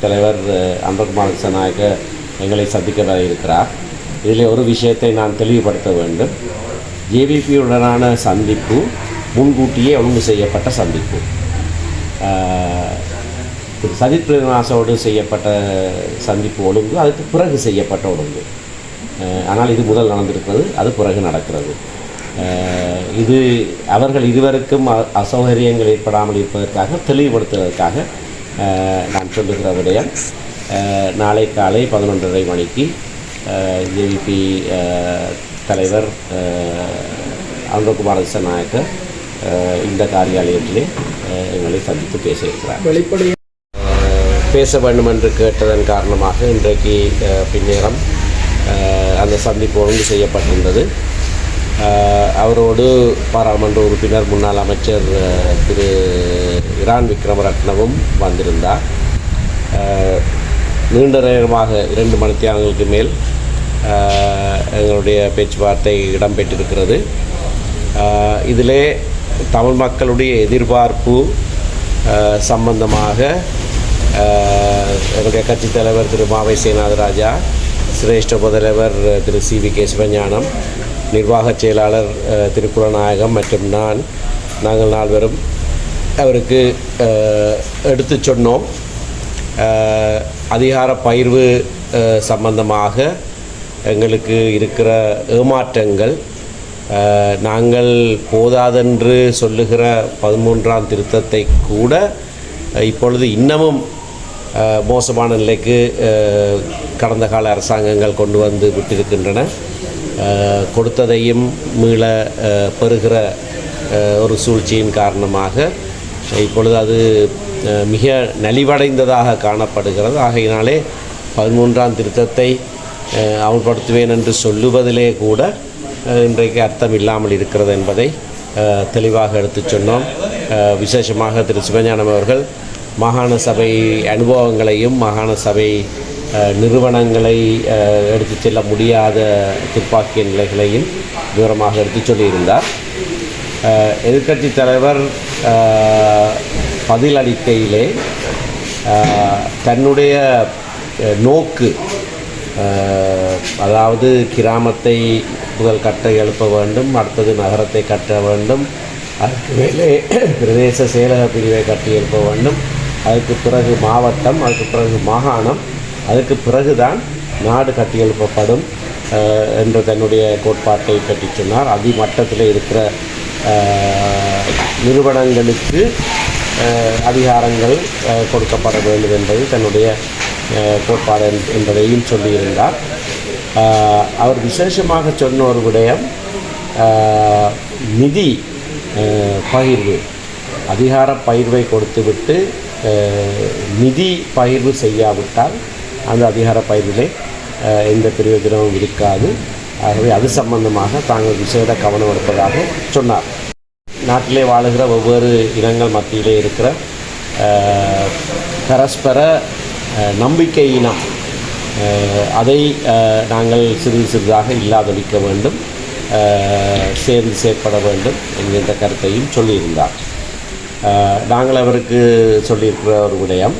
தலைவர் அன்பகுமார் சனாயக எங்களை சந்திக்க வர இருக்கிறார் இதில் ஒரு விஷயத்தை நான் தெளிவுபடுத்த வேண்டும். ஜேவிபியுடனான சந்திப்பு முன்கூட்டியே ஒழுங்கு செய்யப்பட்ட சந்திப்பு. திரு சஜித் பிரேமதாசோடு செய்யப்பட்ட சந்திப்பு ஒழுங்கு அதுக்கு பிறகு செய்யப்பட்ட ஒழுங்கு. ஆனால் இது முதல் நடந்திருக்கிறது அது பிறகு நடக்கிறது. இது அவர்கள் இருவருக்கும் அ- அசௌகரியங்கள் ஏற்படாமல் இருப்பதற்காக தெளிவுபடுத்துவதற்காக நான் சொல்லுகிற விடயம் நாளை காலை பதினொன்றரை மணிக்கு ஜேவிபி தலைவர் அனுரகுமார நாயக்கர் அஹ், இந்த காரியாலயத்திலே எங்களை சந்தித்து பேச இருக்கிறார் வெளிப்படையாக பேச வேண்டும் என்று கேட்டதன் காரணமாக இன்றைக்கு பின்னேரம் அந்த சந்திப்பு ஒழுங்கு செய்யப்பட்டிருந்தது. அவரோடு பாராளுமன்ற உறுப்பினர் முன்னாள் அமைச்சர் திரு இரான் விக்ரமரட்னவும் வந்திருந்தார். நீண்ட நேரமாக இரண்டு மணித்தியானங்களுக்கு மேல் எங்களுடைய பேச்சுவார்த்தை இடம்பெற்றிருக்கிறது. இதிலே தமிழ் மக்களுடைய எதிர்பார்ப்பு சம்பந்தமாக எங்களுடைய கட்சித் தலைவர் திரு மாவை சேனாதராஜா சிரேஷ்ட முதல்வர் Thiru C V K Sivagnanam நிர்வாகச் செயலாளர் அஹ், திரு குலநாயகம் மற்றும் நான் நாங்கள் நால்வரும் அவருக்கு எடுத்து எடுத்துச் சொன்னோம். அதிகார பயிர்வு சம்பந்தமாக எங்களுக்கு இருக்கிற ஏமாற்றங்கள் நாங்கள் போதாதென்று சொல்லுகிற பதிமூன்றாம் திருத்தத்தை கூட இப்பொழுது இன்னமும் மோசமான நிலைக்கு கடந்த கால அரசாங்கங்கள் கொண்டு வந்து விட்டிருக்கின்றன. கொடுத்ததையும் மீள பெறுகிற ஒரு சூழ்ச்சியின் காரணமாக இப்பொழுது அது மிக நலிவடைந்ததாக காணப்படுகிறது ஆகையினாலே பதிமூன்றாம் திருத்தத்தை அமல்படுத்துவேன் என்று சொல்லுவதிலே கூட இன்றைக்கு அர்த்தம் இல்லாமல் இருக்கிறது என்பதை தெளிவாக எடுத்துச் சொன்னோம் விசேஷமாக திரு சிவஞானம் அவர்கள் மாகாண சபை அனுபவங்களையும் மாகாண சபை நிறுவனங்களை எடுத்து எடுத்துச் செல்ல முடியாத துப்பாக்கிய நிலைகளையும் விவரமாக எடுத்துச் சொல்லியிருந்தார். அஹ், தலைவர் பதில் பதிலளிக்கையிலே தன்னுடைய நோக்கு அதாவது கிராமத்தை முதல் கட்ட எழுப்ப வேண்டும் அடுத்தது நகரத்தை கட்ட வேண்டும் அதுக்கு மேலே பிரதேச செயலக பிரிவை கட்டி எழுப்ப வேண்டும் அதுக்கு பிறகு மாவட்டம் அதுக்கு பிறகு மாகாணம் அதுக்கு பிறகுதான் நாடு கட்டியெழுப்பப்படும் என்று என்ற தன்னுடைய கோட்பாட்டை பற்றி சொன்னார். அதிமட்டத்தில் இருக்கிற நிறுவனங்களுக்கு அதிகாரங்கள் கொடுக்கப்பட வேண்டும் என்பது தன்னுடைய கோட்பாடு என்- என்பதையும் சொல்லியிருந்தார். அவர் விசேஷமாக சொன்ன ஒரு விடயம் நிதி பகிர்வு. அதிகார பகிர்வை கொடுத்துவிட்டு நிதி பகிர்வு செய்யாவிட்டால் அந்த அதிகார பயிரிலே எந்த பிரயோஜனமும் இருக்காது. ஆகவே அது சம்பந்தமாக தாங்கள் விசேட கவனம் எடுப்பதாக சொன்னார். நாட்டிலே வாழுகிற ஒவ்வொரு இனங்கள் மத்தியிலே இருக்கிற பரஸ்பர நம்பிக்கையினம் அதை நாங்கள் சிறிது சிறிதாக இல்லாதொழிக்க வேண்டும் சேர்ந்து செயற்பட வேண்டும் என்கின்ற கருத்தையும் சொல்லியிருந்தார். நாங்கள் அவருக்கு சொல்லியிருக்கிற ஒரு விடயம்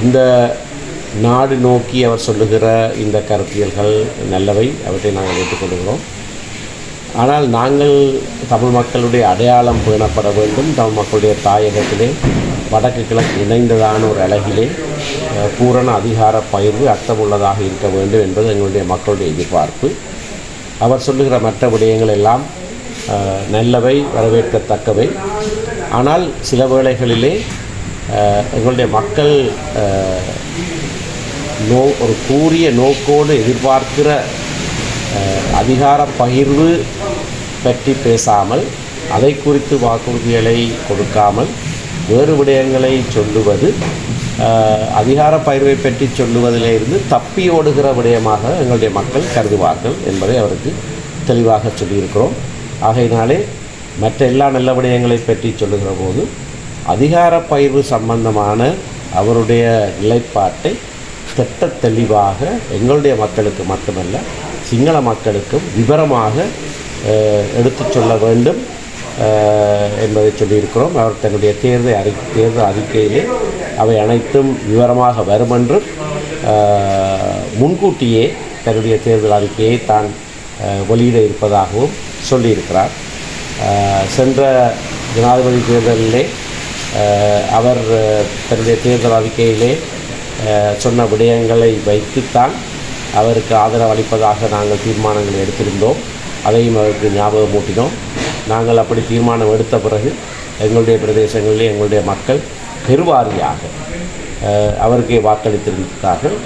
இந்த நாடு நோக்கி அவர் சொல்லுகிற இந்த கருத்தியல்கள் நல்லவை அவற்றை நாங்கள் ஏற்றுக்கொள்கிறோம் ஆனால் நாங்கள் தமிழ் மக்களுடைய அடையாளம் பேணப்பட வேண்டும். தமிழ் மக்களுடைய தாயகத்திலே வடக்கு கிழக்கு இணைந்ததான ஒரு அழகிலே பூரண அதிகார பகிர்வு அர்த்தமுள்ளதாக இருக்க வேண்டும் என்பது எங்களுடைய மக்களுடைய எதிர்பார்ப்பு. அவர் சொல்லுகிற மற்ற விடயங்கள் எல்லாம் நல்லவை வரவேற்கத்தக்கவை. ஆனால் சில வேளைகளிலே எங்களுடைய மக்கள் நோ ஒரு கூறிய நோக்கோடு எதிர்பார்க்கிற அதிகார பகிர்வு பற்றி பேசாமல் அதை குறித்து வாக்குறுதிகளை கொடுக்காமல் வேறு விடயங்களை சொல்லுவது அதிகார பகிர்வை பற்றி சொல்லுவதிலிருந்து தப்பி ஓடுகிற விடயமாக எங்களுடைய மக்கள் கருதுவார்கள் என்பதை அவருக்கு தெளிவாக சொல்லியிருக்கிறோம். ஆகையினாலே மற்ற எல்லா நல்ல விடயங்களை பற்றி சொல்லுகிற போது அதிகார பயிர்வு சம்பந்தமான அவருடைய நிலைப்பாட்டை திட்ட தெளிவாக எங்களுடைய மக்களுக்கு மட்டுமல்ல சிங்கள மக்களுக்கும் விவரமாக எடுத்து எடுத்துச் சொல்ல வேண்டும் என்பதை சொல்லியிருக்கிறோம். அவர் தன்னுடைய தேர்தல் அறி தேர்தல் அறிக்கையிலே அவை அனைத்தும் விவரமாக வரும் என்றும் முன்கூட்டியே தன்னுடைய தேர்தல் அறிக்கையை தான் வெளியிட இருப்பதாகவும் சொல்லியிருக்கிறார். சென்ற ஜனாதிபதி தேர்தலிலே அவர் தன்னுடைய தேர்தல் அறிக்கையிலே சொன்ன விடயங்களை வைத்துத்தான் அவருக்கு ஆதரவு அளிப்பதாக நாங்கள் தீர்மானங்கள் எடுத்திருந்தோம். அதையும் அவருக்கு ஞாபகமூட்டினோம் நாங்கள் அப்படி தீர்மானம் எடுத்த பிறகு எங்களுடைய பிரதேசங்களிலே எங்களுடைய மக்கள் பெருவாரியாக அவருக்கே வாக்களித்திருந்தார்கள்.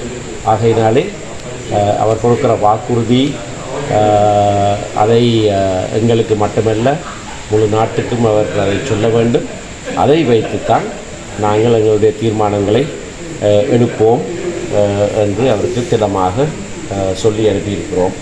ஆகையினாலே அவர் கொடுக்குற வாக்குறுதி அதை எங்களுக்கு மட்டுமல்ல முழு நாட்டுக்கும் அவர் அதை சொல்ல வேண்டும். அதை வைத்துத்தான் நாங்கள் எங்களுடைய தீர்மானங்களை எழுப்போம் எடுப்போம் என்று அவருக்கு திடமாக சொல்லி அனுப்பியிருக்கிறோம்.